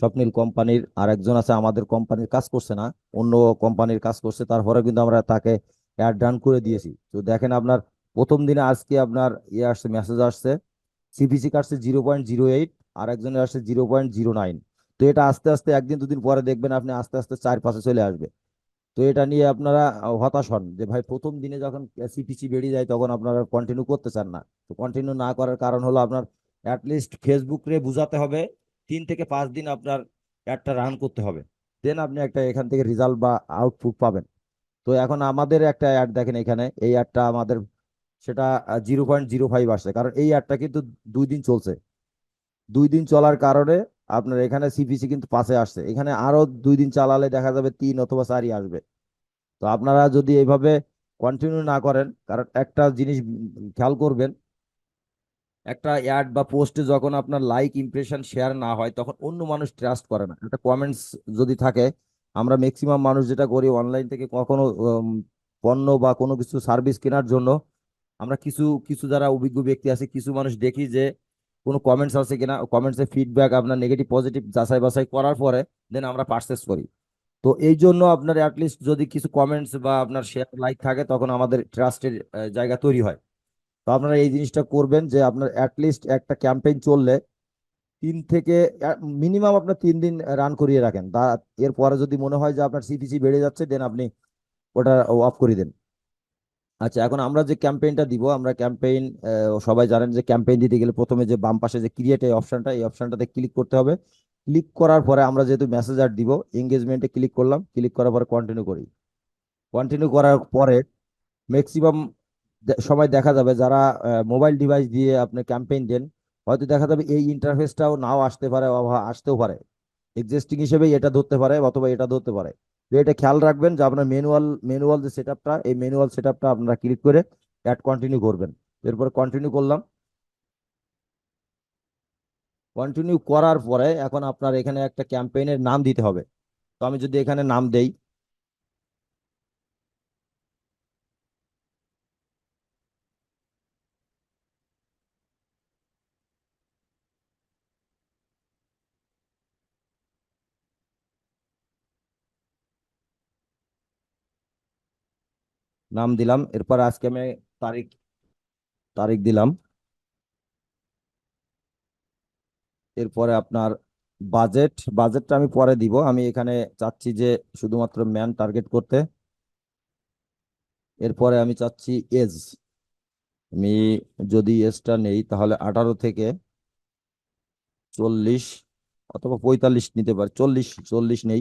স্বপ্নিল কোম্পানির আর একজন আছে, আমাদের কোম্পানির কাজ করছে না, অন্য কোম্পানির কাজ করছে, তারপরে কিন্তু আমরা তাকে অ্যাড করে দিয়েছি। তো দেখেন আপনার প্রথম দিনে আজকে আপনার ইয়ে আসছে মেসেজ আসছে সিপিসি কাটছে জিরো পয়েন্ট জিরো এইট আর একজনের আসছে জিরো পয়েন্ট জিরো নাইন তো এটা আস্তে আস্তে একদিন দুদিন পরে দেখবেন আপনি আস্তে আস্তে চার পাশে চলে আসবে। তো এটা নিয়ে আপনারা হতাশ হন যে ভাই প্রথম দিনে যখন সিপিসি বেরিয়ে যায় তখন আপনারা কন্টিনিউ করতে চান না। তো কন্টিনিউ না করার কারণ হলো আপনার অ্যাটলিস্ট ফেসবুক রে বুঝাতে হবে তিন থেকে পাঁচ দিন আপনার অ্যাডটা রান করতে হবে। দেন আপনি একটা এখান থেকে রেজাল্ট বা আউটপুট পাবেন। তো এখন আমাদের একটা অ্যাড দেখেন এখানে, এই অ্যাডটা আমাদের সেটা জিরো পয়েন্ট জিরো ফাইভ আসছে। কারণ এই অ্যাডটা কিন্তু দুই দিন চলছে। দুই দিন চলার কারণে আপনার এখানে সিপিসি কিন্তু পাশে আসছে। এখানে আরও দুই দিন চালালে দেখা যাবে তিন অথবা চারই আসবে। তো আপনারা যদি এইভাবে কন্টিনিউ না করেন, কারণ একটা জিনিস খেয়াল করবেন একটা অ্যাড বা পোস্টে যখন আপনার লাইক ইমপ্রেশন শেয়ার না হয়, তখন অন্য মানুষ ট্রাস্ট করে না। একটা কমেন্টস যদি থাকে, আমরা ম্যাক্সিমাম মানুষ যেটা করি অনলাইন থেকে কখনো পণ্য বা কোনো কিছু সার্ভিস কেনার জন্য, আমরা কিছু কিছু যারা অভিজ্ঞ ব্যক্তি আছে, কিছু মানুষ দেখি যে কোনো কমেন্টস আছে কিনা কমেন্টসে ফিডব্যাক আপনার নেগেটিভ পজিটিভ যাচাই বাছাই করার পরে দেন আমরা পারচেস করি। তো এই জন্য আপনার অ্যাটলিস্ট যদি কিছু কমেন্টস বা আপনার শেয়ার লাইক থাকে, তখন আমাদের ট্রাস্টের জায়গা তৈরি হয়। তো আপনারা এই জিনিসটা করবেন যে আপনার অ্যাটলিস্ট একটা ক্যাম্পেইন চললে তিন থেকে মিনিমাম আপনার তিন দিন রান করিয়ে রাখেন। তা এরপরে যদি মনে হয় যে আপনার সিপিসি বেড়ে যাচ্ছে দেন আপনি ওটা অফ করে দেন। আচ্ছা এখন আমরা যে ক্যাম্পেইনটা দিব, আমরা ক্যাম্পেইন সবাই জানেন যে ক্যাম্পেইন দিতে গেলে প্রথমে যে বাম পাশে যে ক্রিয়েট এই অপশনটা এই অপশনটাতে ক্লিক করতে হবে। ক্লিক করার পরে আমরা যেহেতু মেসেজ আর দিব এঙ্গেজমেন্টে ক্লিক করলাম ক্লিক করার পরে কন্টিনিউ করি। কন্টিনিউ করার পরে ম্যাক্সিমাম সময় দেখা যাবে যারা মোবাইল ডিভাইস দিয়ে আপনি ক্যাম্পেইন দেন, হয়তো দেখা যাবে এই ইন্টারফেসটাও নাও আসতে পারে আসতেও পারে। এক্সিস্টিং হিসেবে এটা ধরতে পারে অথবা এটা ধরতে পারে। তো এটা খেয়াল রাখবেন যে আপনার ম্যানুয়াল ম্যানুয়াল যে সেটআপটা এই ম্যানুয়াল সেটআপটা আপনারা ক্লিক করে অ্যাড কন্টিনিউ করবেন। এরপরে কন্টিনিউ করলাম। কন্টিনিউ করার পরে এখন আপনার এখানে একটা ক্যাম্পেইনের নাম দিতে হবে। তো আমি যদি এখানে নাম দেই নাম দিলাম। এরপর আজকে আমি তারিখ তারিখ দিলাম। এরপরে আপনার বাজেট, বাজেটটা আমি পরে দিব। আমি এখানে চাচ্ছি যে শুধুমাত্র ম্যান টার্গেট করতে। এরপরে আমি চাচ্ছি এজ আমি যদি এজটা নেই তাহলে আঠারো থেকে চল্লিশ অথবা পঁয়তাল্লিশ নিতে পারি। চল্লিশ চল্লিশ নেই।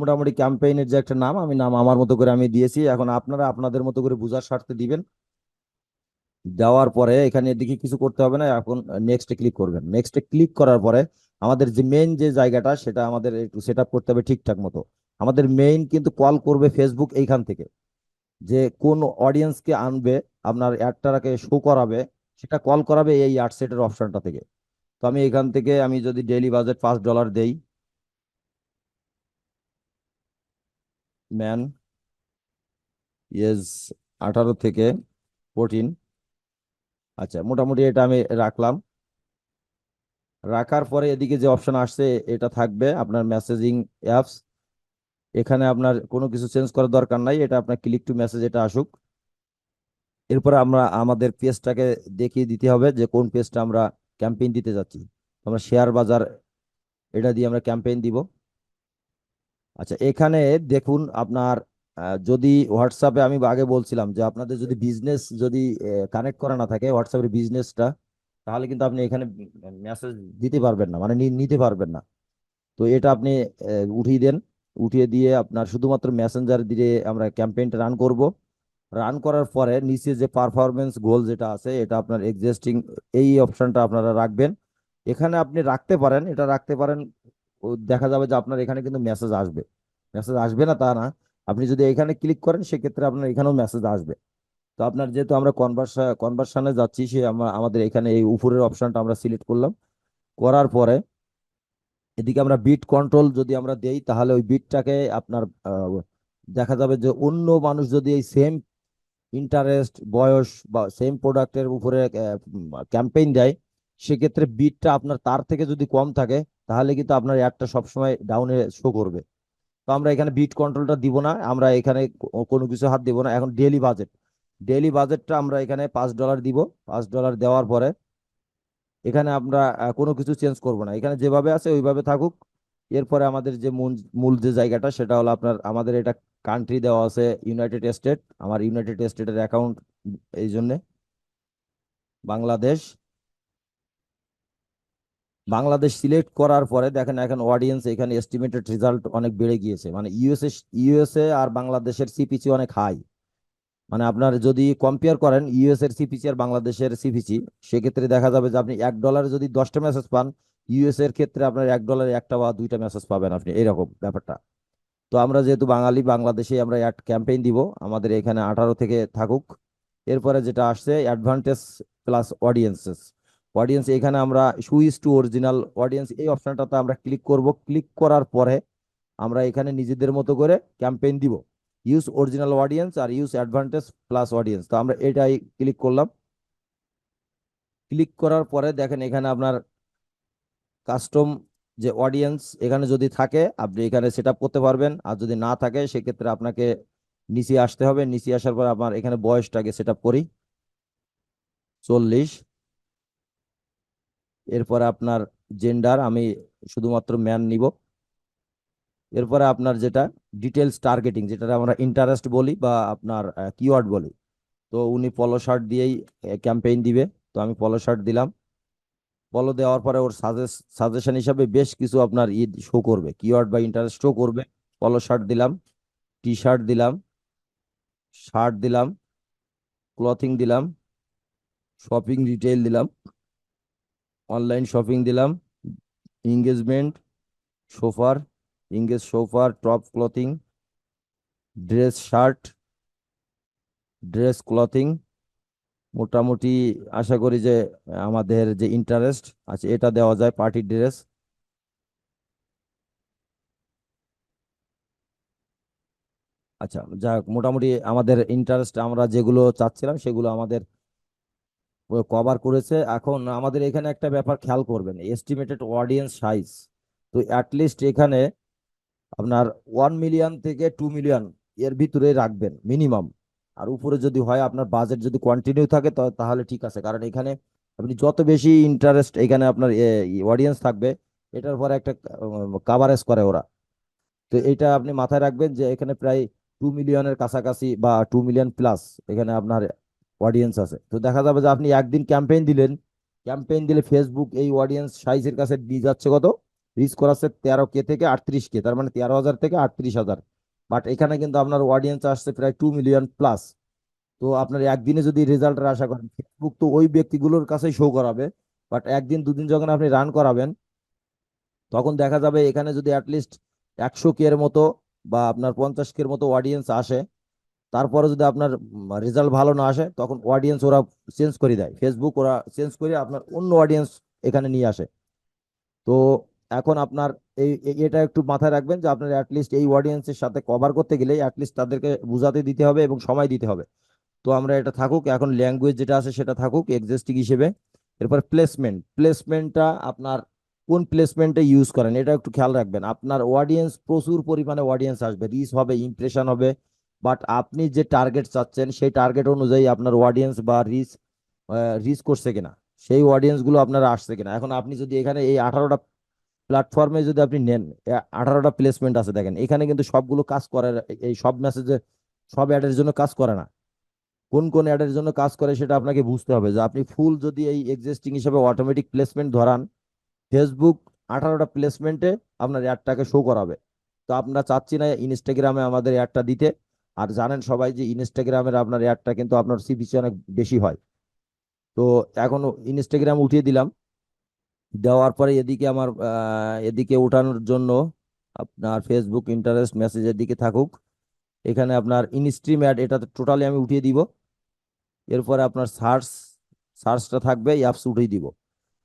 মোটামুটি ক্যাম্পেইনের যে একটা নাম, আমি নাম আমার মতো করে আমি দিয়েছি। এখন আপনারা আপনাদের মতো করে বুঝার স্বার্থে দিবেন। দেওয়ার পরে এখানে এদিকে কিছু করতে হবে না, এখন নেক্সটে ক্লিক করবেন। নেক্সটে ক্লিক করার পরে আমাদের যে মেইন যে জায়গাটা, সেটা আমাদের একটু সেট করতে হবে ঠিকঠাক মতো। আমাদের মেইন কিন্তু কল করবে ফেসবুক এইখান থেকে। যে কোন অডিয়েন্সকে আনবে, আপনার অ্যাডটাকে শো করাবে, সেটা কল করাবে এই অ্যাড সেটের অপশনটা থেকে। তো আমি এখান থেকে আমি যদি ডেইলি বাজেট পাঁচ ডলার দেই ম্যান ইয়েস আঠারো থেকে ফোরটিন আচ্ছা মোটামুটি এটা আমি রাখলাম। রাখার পরে এদিকে যে অপশন আসছে, এটা থাকবে আপনার মেসেজিং অ্যাপস এখানে আপনার কোনো কিছু চেঞ্জ করার দরকার নাই, এটা আপনার ক্লিক টু মেসেজ এটা আসুক। এরপরে আমরা আমাদের পেজটাকে দেখিয়ে দিতে হবে যে কোন পেজটা আমরা ক্যাম্পেইন দিতে যাচ্ছি। আমরা শেয়ার বাজার, এটা দিয়ে আমরা ক্যাম্পেইন দিব। আচ্ছা এখানে দেখুন আপনার যদি হোয়াটসঅ্যাপে আমি আগে বলছিলাম যে আপনাদের যদি বিজনেস যদি কানেক্ট করা না থাকে হোয়াটসঅ্যাপের বিজনেসটা তাহলে কিন্তু আপনি এখানে মেসেজ দিতে পারবেন না মানে নিতে পারবেন না। তো এটা আপনি উঠিয়ে দেন, উঠিয়ে দিয়ে আপনার শুধুমাত্র মেসেঞ্জার দিয়ে আমরা ক্যাম্পেইনটা রান করব। রান করার পরে নিচে যে পারফরমেন্স গোল যেটা আছে, এটা আপনার এক্সিস্টিং এই অপশনটা আপনারা রাখবেন। এখানে আপনি রাখতে পারেন, এটা রাখতে পারেন দেখা যাবে যে আপনার এখানে কিন্তু মেসেজ আসবে। মেসেজ আসবে না তা না। আপনি যদি এখানে ক্লিক করেন, সেক্ষেত্রে আপনার এখানেও মেসেজ আসবে। তো আপনার যেহেতু আমরা কনভার্সা কনভার্সানে যাচ্ছি, সে আমরা আমাদের এখানে এই উপরের অপশনটা আমরা সিলেক্ট করলাম। করার পরে এদিকে আমরা বিট কন্ট্রোল যদি আমরা দেই, তাহলে ওই বিটটাকে আপনার দেখা যাবে যে অন্য মানুষ যদি এই সেম ইন্টারেস্ট বয়স বা সেম প্রোডাক্টের উপরে ক্যাম্পেইন দেয় সেক্ষেত্রে বিটটা আপনার তার থেকে যদি কম থাকে, তাহলে কিন্তু আপনার অ্যাডটা সবসময় ডাউনে শো করবে। তো আমরা এখানে বিট কন্ট্রোলটা দিব না, আমরা এখানে কোনো কিছু হাত দিব না। এখন ডেলি বাজেট ডেলি বাজেটটা আমরা এখানে পাঁচ ডলার দিব। পাঁচ ডলার দেওয়ার পরে এখানে আমরা কোনো কিছু চেঞ্জ করব না। এখানে যেভাবে আছে ওইভাবে থাকুক। এরপরে আমাদের যে মূল মূল যে জায়গাটা, সেটা হলো আপনার, আমাদের এটা কান্ট্রি দেওয়া আছে ইউনাইটেড স্টেট আমার ইউনাইটেড স্টেটের অ্যাকাউন্ট এই জন্যে। বাংলাদেশ। বাংলাদেশ সিলেক্ট করার পরে দেখেন এখন অডিয়েন্স এখানে এস্টিমেটেড রেজাল্ট অনেক বেড়ে গিয়েছে। মানে ইউএসএ ইউএসএ আর বাংলাদেশের সিপিসি অনেক হাই মানে আপনার যদি কম্পেয়ার করেন ইউএস এর সিপিসি আর বাংলাদেশের সিপিসি সেক্ষেত্রে দেখা যাবে যে আপনি এক ডলারে যদি দশটা মেসেজ পান ইউএস এর ক্ষেত্রে আপনার এক ডলারে একটা বা দুইটা মেসেজ পাবেন আপনি, এরকম ব্যাপারটা। তো আমরা যেহেতু বাঙালি, বাংলাদেশে আমরা অ্যাড ক্যাম্পেইন দিব, আমাদের এখানে আঠারো থেকে থাকুক। এরপরে যেটা আসছে অ্যাডভান্টেজ প্লাস অডিয়েন্সেস অডিয়েন্স এখানে আমরা সুইচ টু অরিজিনাল অডিয়েন্স এই অপশনটাতে আমরা ক্লিক করব। ক্লিক করার পরে আমরা এখানে নিজেদের মতো করে ক্যাম্পেইন দিব। ইউজ অরিজিনাল অডিয়েন্স আর ইউজ অ্যাডভান্টেজ প্লাস অডিয়েন্স তো আমরা এটাই ক্লিক করলাম। ক্লিক করার পরে দেখেন এখানে আপনার কাস্টম যে অডিয়েন্স এখানে যদি থাকে, আপনি এখানে সেট করতে পারবেন। আর যদি না থাকে, সেক্ষেত্রে আপনাকে নিচে আসতে হবে। নিচে আসার পর আপনার এখানে বয়সটাকে সেট করি। চল্লিশ। এরপরে আপনার জেন্ডার আমি শুধুমাত্র ম্যান নিব। এরপরে আপনার যেটা ডিটেলস টার্গেটিং যেটা আমরা ইন্টারেস্ট বলি বা আপনার কিওয়ার্ড বলি। তো উনি পলো শার্ট দিয়েই ক্যাম্পেইন দিবে। তো আমি পলো শার্ট দিলাম। পলো দেওয়ার পরে ওর সাজেস্ট সাজেশন হিসাবে বেশ কিছু আপনার ই শো করবে। কিওয়ার্ড বা ইন্টারেস্ট শো করবে। পলো শার্ট দিলাম টি শার্ট দিলাম শার্ট দিলাম ক্লথিং দিলাম শপিং রিটেল দিলাম। অনলাইন শপিং দিলাম engagement shopper engage shopper top clothing dress shirt dress clothing মোটামুটি আশা করি যে আমাদের যে ইন্টারেস্ট আছে, এটা দেওয়া যায় পার্টি ড্রেস আচ্ছা যাক, মোটামুটি আমাদের ইন্টারেস্ট আমরা যেগুলো চাচ্ছিলাম সেগুলো আমাদের কভার করেছে। এখন আমাদের এখানে একটা ব্যাপার খেয়াল করবেন এস্টিমেটেড অডিয়েন্স সাইজ তো অ্যাটলিস্ট এখানে আপনার ওয়ান মিলিয়ন থেকে টু মিলিয়ন এর ভিতরে রাখবেন মিনিমাম আর উপরে যদি হয়, আপনার বাজেট যদি কন্টিনিউ থাকে তাহলে ঠিক আছে। কারণ এখানে আপনি যত বেশি ইন্টারেস্ট এখানে আপনার অডিয়েন্স থাকবে, এটার পরে একটা কাভারেজ করে ওরা। তো এটা আপনি মাথায় রাখবেন যে এখানে প্রায় টু মিলিয়নের কাছাকাছি বা টু মিলিয়ন প্লাস এখানে আপনার অডিয়েন্স আছে। তো দেখা যাবে যে আপনি একদিন ক্যাম্পেইন দিলেন ক্যাম্পেইন দিলে ফেসবুক এই অডিয়েন্স সাইজের কাছে দিয়ে যাচ্ছে কত? রিচ করাচ্ছে তেরো কে থেকে আটত্রিশ কে, তার মানে তেরো হাজার থেকে আটত্রিশ হাজার। বাট এখানে কিন্তু আপনার অডিয়েন্স আসছে প্রায় টু মিলিয়ন প্লাস তো আপনার একদিনে যদি রেজাল্টের আশা করেন ফেসবুক তো ওই ব্যক্তিগুলোর কাছেই শো করাবে। বাট একদিন, দুদিন যখন আপনি রান করাবেন, তখন দেখা যাবে এখানে যদি অ্যাটলিস্ট একশো কে এর মতো বা আপনার পঞ্চাশ কে এর মতো অডিয়েন্স আসে তারপরে যদি আপনার রেজাল্ট ভালো না আসে, তখন অডিয়েন্স ওরা চেঞ্জ করে দেয়। ফেসবুক ওরা চেঞ্জ করে আপনার অন্য অডিয়েন্স এখানে নিয়ে আসে। তো এখন আপনার এই এটা একটু মাথায় রাখবেন যে আপনার অ্যাটলিস্ট এই অডিয়েন্সের সাথে কভার করতে গেলে অ্যাটলিস্ট তাদেরকে বুঝাতে দিতে হবে এবং সময় দিতে হবে। তো আমরা এটা থাকুক, এখন ল্যাঙ্গুয়েজ যেটা আছে সেটা থাকুক এক্সিস্টিং হিসেবে। এরপর প্লেসমেন্ট প্লেসমেন্টটা আপনার কোন প্লেসমেন্টে ইউজ করেন, এটা একটু খেয়াল রাখবেন। আপনার অডিয়েন্স প্রচুর পরিমাণে অডিয়েন্স আসবে রিচ হবে ইমপ্রেশন হবে। বাট আপনি যে টার্গেট চাচ্ছেন, সেই টার্গেট অনুযায়ী আপনার অডিয়েন্স বা রিচ রিচ করছে কিনা, সেই অডিয়েন্সগুলো আপনার আসছে কিনা। এখন আপনি যদি এখানে এই আঠারোটা প্ল্যাটফর্মে যদি আপনি নেন আঠারোটা প্লেসমেন্ট আছে দেখেন, এখানে কিন্তু সবগুলো কাজ করে, এই সব মেসেজে সব অ্যাডের জন্য কাজ করে না। কোন কোন অ্যাডের জন্য কাজ করে সেটা আপনাকে বুঝতে হবে যে আপনি ফুল যদি এই এক্সিস্টিং হিসেবে অটোমেটিক প্লেসমেন্ট ধরান ফেসবুক আঠারোটা প্লেসমেন্টে আপনার অ্যাডটাকে শো করাবে। তো আমরা চাচ্ছি না ইনস্টাগ্রামে আমাদের অ্যাডটা দিতে। আর জানেন সবাই যে ইনস্টাগ্রামের আপনার অ্যাডটা কিন্তু আপনার সিপিসি অনেক বেশি হয়। তো এখন ইনস্টাগ্রাম উঠিয়ে দিলাম। দেওয়ার পরে এদিকে আমার এদিকে ওঠানোর জন্য আপনার ফেসবুক ইন্টারেস্ট মেসেজের দিকে থাকুক। এখানে আপনার ইনস্ট্রিম অ্যাড এটা টোটালি আমি উঠিয়ে দিব। এরপরে আপনার সার্চ সার্চটা থাকবে অ্যাপস উঠিয়ে দিব।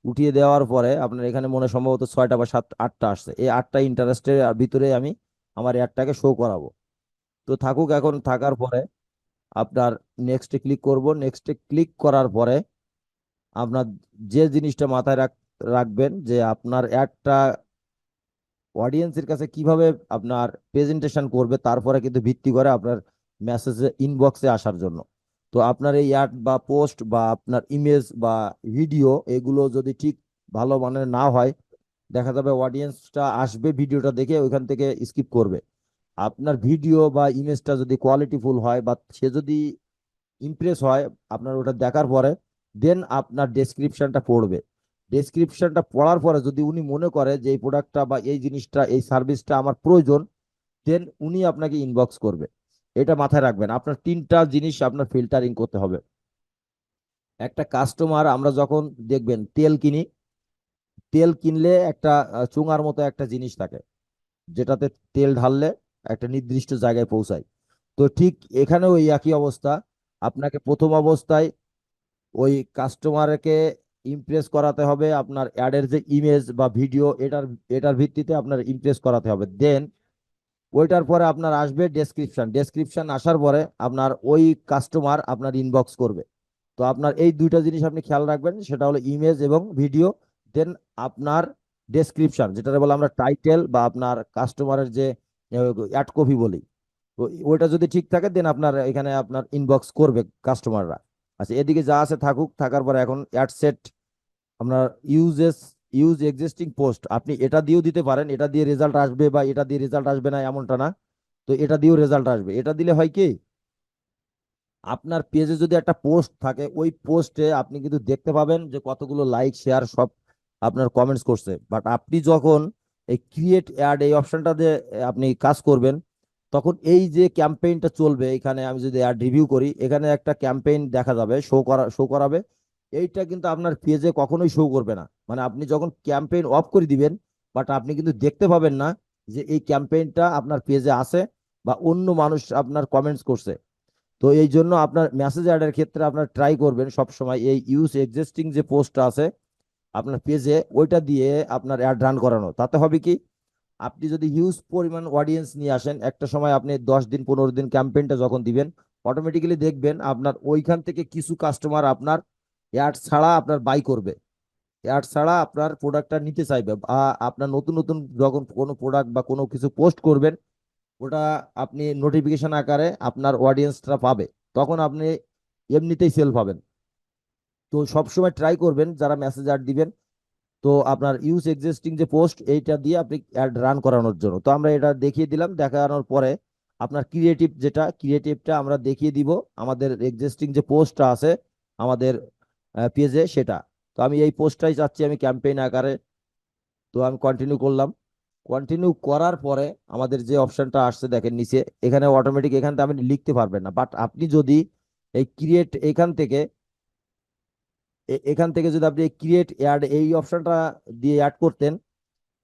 উঠিয়ে দেওয়ার পরে আপনার এখানে মনে সম্ভবত ছয়টা বা সাত, আটটা আসছে। এই আটটা ইন্টারেস্টের ভিতরে আমি আমার অ্যাডটাকে শো করাবো। তো থাকুক এখন থাকার পরে আপনার নেক্সটে ক্লিক করব। নেক্সটে ক্লিক করার পরে আপনার যে জিনিসটা মাথায় রাখ, রাখবেন যে আপনার অ্যাডটা অডিয়েন্সের কাছে কীভাবে আপনার প্রেজেন্টেশন করবে তারপরে কিন্তু ভিত্তি করে আপনার মেসেজে ইনবক্সে আসার জন্য। তো আপনার এই অ্যাড বা পোস্ট বা আপনার ইমেজ বা ভিডিও এগুলো যদি ঠিক ভালো মানের না হয়, দেখা যাবে অডিয়েন্সটা আসবে ভিডিওটা দেখে ওইখান থেকে স্কিপ করবে। আপনার ভিডিও বা ইমেজটা যদি কোয়ালিটিফুল হয় বা সে যদি ইমপ্রেস হয় আপনার ওটা দেখার পরে দেন আপনার ডেসক্রিপশনটা পড়বে। ডেসক্রিপশনটা পড়ার পরে যদি উনি মনে করে যে এই প্রোডাক্টটা বা এই জিনিসটা, এই সার্ভিসটা আমার প্রয়োজন দেন উনি আপনাকে ইনবক্স করবে। এটা মাথায় রাখবেন। আপনার তিনটা জিনিস আপনার ফিল্টারিং করতে হবে। একটা কাস্টমার আমরা যখন দেখবেন তেল কিনি, তেল কিনলে একটা চুঙার মতো একটা জিনিস থাকে, যেটাতে তেল ঢাললে একটা নির্দিষ্ট জায়গায় পৌঁছায়। তো ঠিক এখানেও এই একই অবস্থা। আপনাকে প্রথম অবস্থায় ওই কাস্টমারকে ইমপ্রেস করাতে হবে। আপনার অ্যাডের যে ইমেজ বা ভিডিও এটার এটার ভিত্তিতে আপনার ইমপ্রেস করাতে হবে। দেন ওইটার পরে আপনার আসবে ডেসক্রিপশন ডেসক্রিপশন আসার পরে আপনার ওই কাস্টমার আপনার ইনবক্স করবে। তো আপনার এই দুইটা জিনিস আপনি খেয়াল রাখবেন, সেটা হলো ইমেজ এবং ভিডিও দেন আপনার ডেসক্রিপশন যেটা বলে আমরা টাইটেল বা আপনার কাস্টমারের যে অ্যাড কপি বলি ওইটা যদি ঠিক থাকে দেন আপনার এখানে আপনার ইনবক্স করবে কাস্টমাররা আচ্ছা এদিকে যা আছে থাকুক, থাকার পর এখন অ্যাড সেট আপনার ইউজেস ইউজ এক্সিস্টিং পোস্ট আপনি এটা দিয়েও দিতে পারেন, এটা দিয়ে রেজাল্ট আসবে বা এটা দিয়ে রেজাল্ট আসবে না, এমনটা না। তো এটা দিয়েও রেজাল্ট আসবে। এটা দিলে হয় কি, আপনার পেজে যদি একটা পোস্ট থাকে, ওই পোস্টে আপনি কিন্তু দেখতে পাবেন যে কতগুলো লাইক শেয়ার সব আপনার কমেন্টস করছে। বাট আপনি যখন এই ক্রিয়েট অ্যাড এই অপশনটা দিয়ে আপনি কাজ করবেন। তখন এই যে ক্যাম্পেইনটা চলবে, এখানে আমি যদি অ্যাড রিভিউ করি, এখানে একটা ক্যাম্পেইন দেখা যাবে শো করা শো করাবে। এইটা কিন্তু আপনার পেজে কখনোই শো করবে না। মানে আপনি যখন ক্যাম্পেইন অফ করে দিবেন বাট আপনি কিন্তু দেখতে পাবেন না যে এই ক্যাম্পেইনটা আপনার পেজে আছে বা অন্য মানুষ আপনার কমেন্টস করছে। তো এই জন্য আপনার মেসেজ অ্যাডের ক্ষেত্রে আপনার ট্রাই করবেন সব সময় এই ইউজ এক্সিস্টিং যে পোস্টটা আছে আপনার পেজে ওইটা দিয়ে আপনার অ্যাড রান করানো। তাতে হবে কি? আপনি যদি হিউজ পরিমাণ অডিয়েন্স নিয়ে আসেন, একটা সময় আপনি দশ দিন, পনেরো দিন ক্যাম্পেইনটা যখন দিবেন অটোমেটিক্যালি দেখবেন আপনার ওইখান থেকে কিছু কাস্টমার আপনার অ্যাড ছাড়া আপনার বাই করবে। অ্যাড ছাড়া আপনার প্রোডাক্টটা নিতে চাইবে। বা আপনার নতুন নতুন যখন কোনো প্রোডাক্ট বা কোনো কিছু পোস্ট করবেন, ওটা আপনি নোটিফিকেশন আকারে আপনার অডিয়েন্সটা পাবে। তখন আপনি এমনিতেই সেল পাবেন। তো সবসময় ট্রাই করবেন যারা মেসেজ অ্যাড দিবেন। তো আপনার ইউজ এক্সিস্টিং যে পোস্ট এইটা দিয়ে আপনি অ্যাড রান করানোর জন্য। তো আমরা এটা দেখিয়ে দিলাম, দেখানোর পরে আপনার ক্রিয়েটিভ যেটা ক্রিয়েটিভটা আমরা দেখিয়ে দিব। আমাদের এক্সিস্টিং যে পোস্টটা আছে, আমাদের পেজে সেটা। তো আমি এই পোস্টটাই চাচ্ছি, আমি ক্যাম্পেইন আকারে। তো আমি কন্টিনিউ করলাম। কন্টিনিউ করার পরে আমাদের যে অপশানটা আসছে, দেখেন নিচে, এখানে অটোমেটিক এখান থেকে আপনি লিখতে পারবেন না। বাট আপনি যদি এই ক্রিয়েট এখান থেকে এখান থেকে যদি আপনি ক্রিয়েট অ্যাড এই অপশনটা দিয়ে অ্যাড করতেন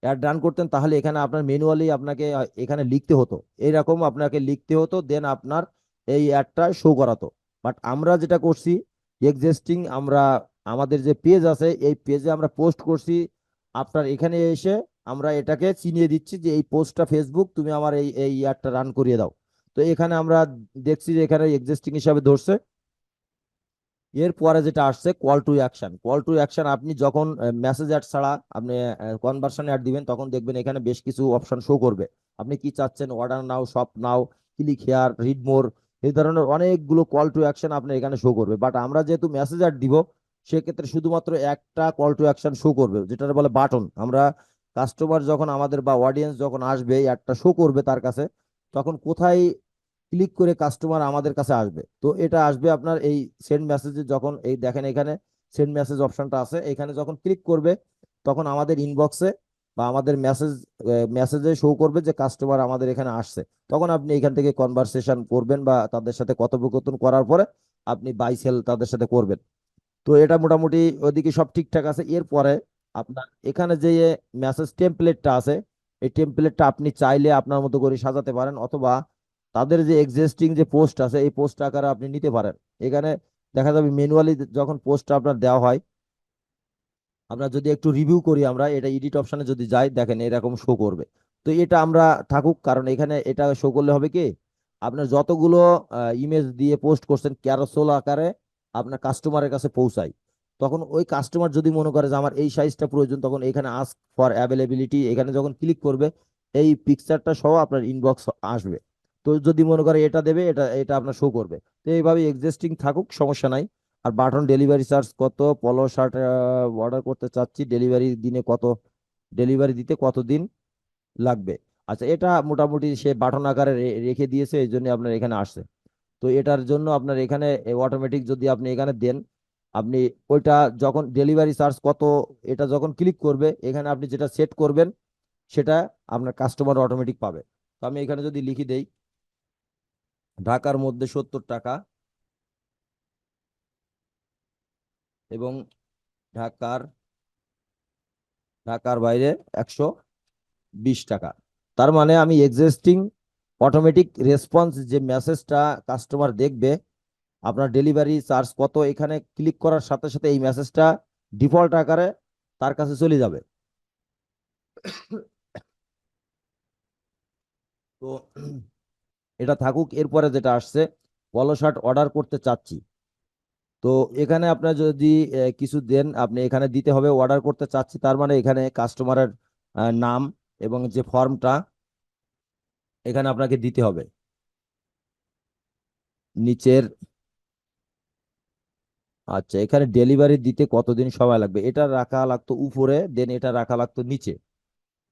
অ্যাড রান করতেন, তাহলে এখানে আপনার ম্যানুয়ালি আপনাকে এখানে লিখতে হতো। এইরকম আপনাকে লিখতে হতো দেন আপনার এই অ্যাডটা শো করাতো। বাট আমরা যেটা করছি এক্সিস্টিং আমরা, আমাদের যে পেজ আছে, এই পেজে আমরা পোস্ট করছি, আপনার এখানে এসে আমরা এটাকে চিনিয়ে দিচ্ছি যে এই পোস্টটা ফেসবুক তুমি আমার এই এই অ্যাডটা রান করিয়ে দাও। তো এখানে আমরা দেখছি যে এখানে এক্সিস্টিং হিসাবে ধরছে। এরপরে যেটা আসছে call to action call to action আপনি যখন মেসেজ অ্যাড ছাড়া আপনি কনভার্সন অ্যাড দিবেন, তখন দেখবেন এখানে বেশ কিছু অপশন শো করবে। আপনি কি চাচ্ছেন? Order now shop now click here read more এই ধরনের অনেকগুলো কল টু অ্যাকশন আপনি এখানে শো করবে। বাট আমরা যেহেতু মেসেজ অ্যাড দিব, সেক্ষেত্রে শুধুমাত্র একটা কল টু অ্যাকশন শো করবে যেটা বলে বাটন আমরা কাস্টমার যখন আমাদের বা অডিয়েন্স যখন আসবে একটা শো করবে তার কাছে, তখন কোথায় ক্লিক করে কাস্টমার আমাদের কাছে আসবে। তো এটা আসবে আপনার এই সেন্ড মেসেজে যখন এই দেখেন এখানে সেন্ড মেসেজ অপশনটা আছে, এখানে যখন ক্লিক করবে তখন আমাদের ইনবক্সে বা আমাদের মেসেজ মেসেজে শো করবে যে কাস্টমার আমাদের এখানে আসছে। তখন আপনি এখান থেকে কনভারসেশন করবেন বা তাদের সাথে কথোপকথন করার পরে আপনি বাই সেল তাদের সাথে করবেন। তো এটা মোটামুটি ওদিকে সব ঠিকঠাক আছে। এরপরে আপনার এখানে যে মেসেজ টেমপ্লেটটা আছে, এই টেমপ্লেটটা আপনি চাইলে আপনার মতো করে সাজাতে পারেন অথবা তাদের যে এক্সিস্টিং যে পোস্ট আছে, এই পোস্ট আকারে আপনি নিতে পারেন। এখানে দেখা যাবে ম্যানুয়ালি যখন পোস্টটা আপনার দেওয়া হয়, আমরা যদি একটু রিভিউ করি আমরা, এটা এডিট অপশানে যদি যাই, দেখেন এরকম শো করবে। তো এটা আমরা থাকুক, কারণ এখানে এটা শো করলে হবে কি, আপনার যতগুলো ইমেজ দিয়ে পোস্ট করছেন ক্যারোসেল আকারে আপনার কাস্টমারের কাছে পৌঁছায়। তখন ওই কাস্টমার যদি মনে করে যে আমার এই সাইজটা প্রয়োজন, তখন এখানে আস্ক ফর অ্যাভেলেবিলিটি এখানে যখন ক্লিক করবে, এই পিকচারটা সহ আপনার ইনবক্স আসবে। তো যদি মনে করে এটা দেবে, এটা এটা আপনার শো করবে। তো এইভাবে এক্সিস্টিং থাকুক, সমস্যা নাই। আর বাটন ডেলিভারি চার্জ কত পলো শার্ট অর্ডার করতে চাচ্ছি ডেলিভারি দিনে কত ডেলিভারি দিতে কত দিন লাগবে? আচ্ছা এটা মোটামুটি সে বাটন আকারে রেখে দিয়েছে, এই জন্য আপনার এখানে আসছে। তো এটার জন্য আপনার এখানে অটোমেটিক যদি আপনি এখানে দেন, আপনি ওইটা যখন ডেলিভারি চার্জ কত, এটা যখন ক্লিক করবে, এখানে আপনি যেটা সেট করবেন, সেটা আপনার কাস্টমার অটোমেটিক পাবে। তো আমি এখানে যদি লিখি দেই ঢাকার মধ্যে সত্তর টাকা। এবং ঢাকার ঢাকার বাইরে একশো বিশ টাকা। তার মানে আমি এক্সিস্টিং অটোমেটিক রেসপন্স যে মেসেজটা কাস্টমার দেখবে, আপনার ডেলিভারি চার্জ কত, এখানে ক্লিক করার সাথে সাথে এই মেসেজটা ডিফল্ট আকারে তার কাছে চলে যাবে। তো এটা থাকুক, এরপরে যেটা আসছে, পলো শার্ট অর্ডার করতে চাচ্ছি। তো এখানে আপনার যদি কিছু দেন, আপনি এখানে দিতে হবে অর্ডার করতে চাচ্ছি, তার মানে এখানে কাস্টমারের নাম এবং যে ফর্মটা এখানে আপনাকে দিতে হবে। নিচের আচ্ছা এখানে ডেলিভারি দিতে কতদিন সময় লাগবে? এটা রাখা লাগতো উপরে দেন এটা রাখা লাগতো নিচে।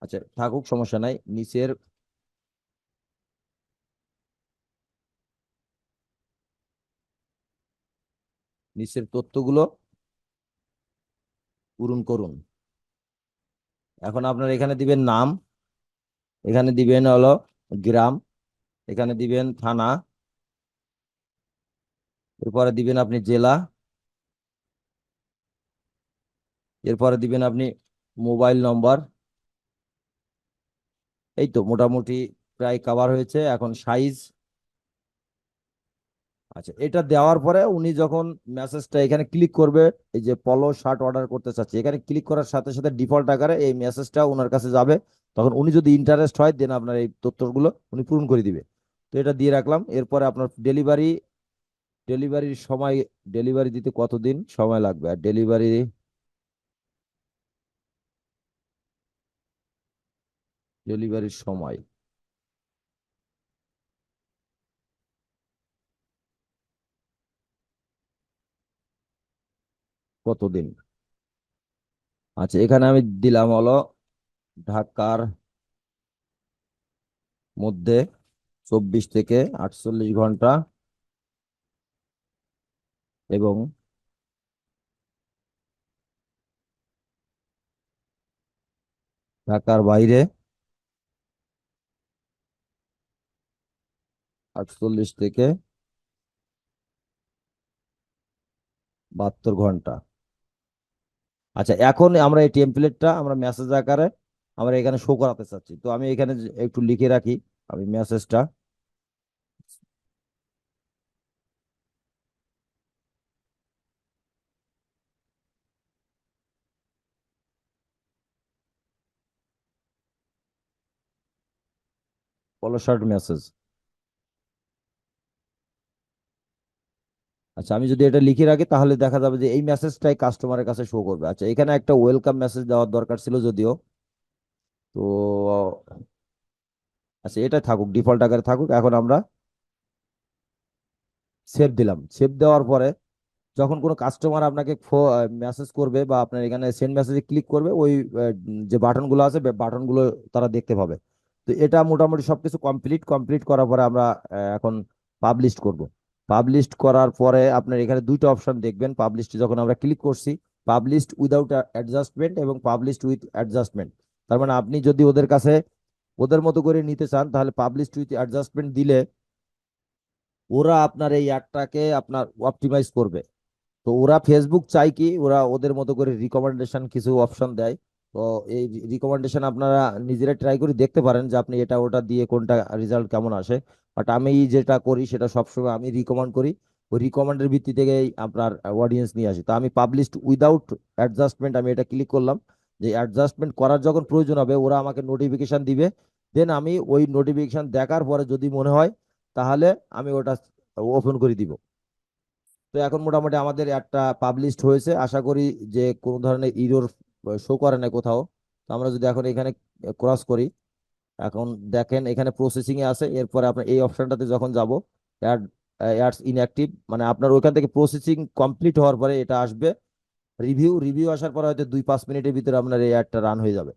আচ্ছা থাকুক, সমস্যা নাই। নিচের নিচের তথ্যগুলো পূরণ করুন। এখন আপনার এখানে দিবেন নাম, এখানে দিবেন হলো গ্রাম, এখানে দিবেন থানা, এরপরে দিবেন আপনি জেলা, এরপরে দিবেন আপনি মোবাইল নম্বর। এই তো মোটামুটি প্রায় কভার হয়েছে। এখন সাইজ আচ্ছা এটা দেওয়ার পরে উনি যখন মেসেজটা এখানে ক্লিক করবে, এই যে পলো শার্ট অর্ডার করতে চাচ্ছে, এখানে ক্লিক করার সাথে সাথে ডিফল্ট আকারে এই মেসেজটা ওনার কাছে যাবে। তখন উনি যদি ইন্টারেস্ট হয় দেন আপনার এই তথ্যগুলো উনি পূরণ করে দিবে। তো এটা দিয়ে রাখলাম। এরপরে আপনার ডেলিভারি ডেলিভারির সময় ডেলিভারি দিতে কতদিন সময় লাগবে? আর ডেলিভারি ডেলিভারির সময়। কতদিন? আচ্ছা এখানে আমি দিলাম হলো ঢাকার মধ্যে চব্বিশ থেকে আটচল্লিশ ঘণ্টা এবং ঢাকার বাইরে আটচল্লিশ থেকে বাহাত্তর ঘণ্টা। আচ্ছা এখন আমরা এই টেমপ্লেটটা আমরা মেসেজ আকারে আমরা এখানে শো করাতে চাচ্ছি। তো আমি এখানে একটু লিখে রাখি আমি মেসেজটা পলো শার্ট মেসেজ আচ্ছা আমি যদি এটা লিখে রাখি, তাহলে দেখা যাবে যে এই মেসেজটাই কাস্টমারের কাছে শো করবে। আচ্ছা এখানে একটা ওয়েলকাম মেসেজ দেওয়ার দরকার ছিল যদিও। তো আচ্ছা এটা থাকুক ডিফল্ট আকারে থাকুক। এখন আমরা সেভ দিলাম। সেভ দেওয়ার পরে যখন কোনো কাস্টমার আপনাকে মেসেজ করবে বা আপনার এখানে সেন্ড মেসেজে ক্লিক করবে, ওই যে বাটনগুলো আছে বাটনগুলো তারা দেখতে পাবে। তো এটা মোটামুটি সবকিছু কমপ্লিট কমপ্লিট করার পরে আমরা এখন পাবলিশ করব। পাবলিশ করার পরে আপনার এখানে দুইটা অপশন দেখবেন। পাবলিশ যখন আমরা ক্লিক করছি পাবলিশড উইদাউট অ্যাডজাস্টমেন্ট এবং পাবলিশড উইথ অ্যাডজাস্টমেন্ট তার মানে আপনি যদি ওদের কাছে, ওদের মতো করে নিতে চান, তাহলে পাবলিশড উইথ অ্যাডজাস্টমেন্ট দিলে ওরা আপনার এই অ্যাডটাকে আপনার অপটিমাইজ করবে। তো ওরা ফেসবুক চাই কি, ওরা ওদের মতো করে রিকমেন্ডেশন কিছু অপশন দেয়। তো এই রিকমেন্ডেশন আপনারা নিজেরা ট্রাই করে দেখতে পারেন যে আপনি এটা ওটা দিয়ে কোনটা রেজাল্ট কেমন আসে। বাট আমি যেটা করি, সেটা সবসময় আমি রিকমেন্ড করি। ওই রিকমেন্ডের ভিত্তি থেকেই আপনার অডিয়েন্স নিয়ে আসি। তো আমি পাবলিশড উইদাউট অ্যাডজাস্টমেন্ট আমি এটা ক্লিক করলাম যে অ্যাডজাস্টমেন্ট করার যখন প্রয়োজন হবে, ওরা আমাকে নোটিফিকেশন দিবে। দেন আমি ওই নোটিফিকেশন দেখার পরে যদি মনে হয়, তাহলে আমি ওটা ওপেন করে দিব। তো এখন মোটামুটি আমাদের একটা পাবলিশড হয়েছে। আশা করি যে কোনো ধরনের ইরোর শো করে না কোথাও। তো আমরা যদি এখন এখানে ক্রস করি এখন দেখেন এখানে প্রসেসিং এ আছে, এরপরে আপনার এই অপশনটাতে যখন যাব অ্যাড অ্যাডস ইনঅ্যাক্টিভ মানে আপনার ওইখান থেকে প্রসেসিং কমপ্লিট হওয়ার পরে এটা আসবে। রিভিউ রিভিউ আসার পরে হয়তো দুই, পাঁচ মিনিটের ভিতরে আপনার এই অ্যাডটা রান হয়ে যাবে।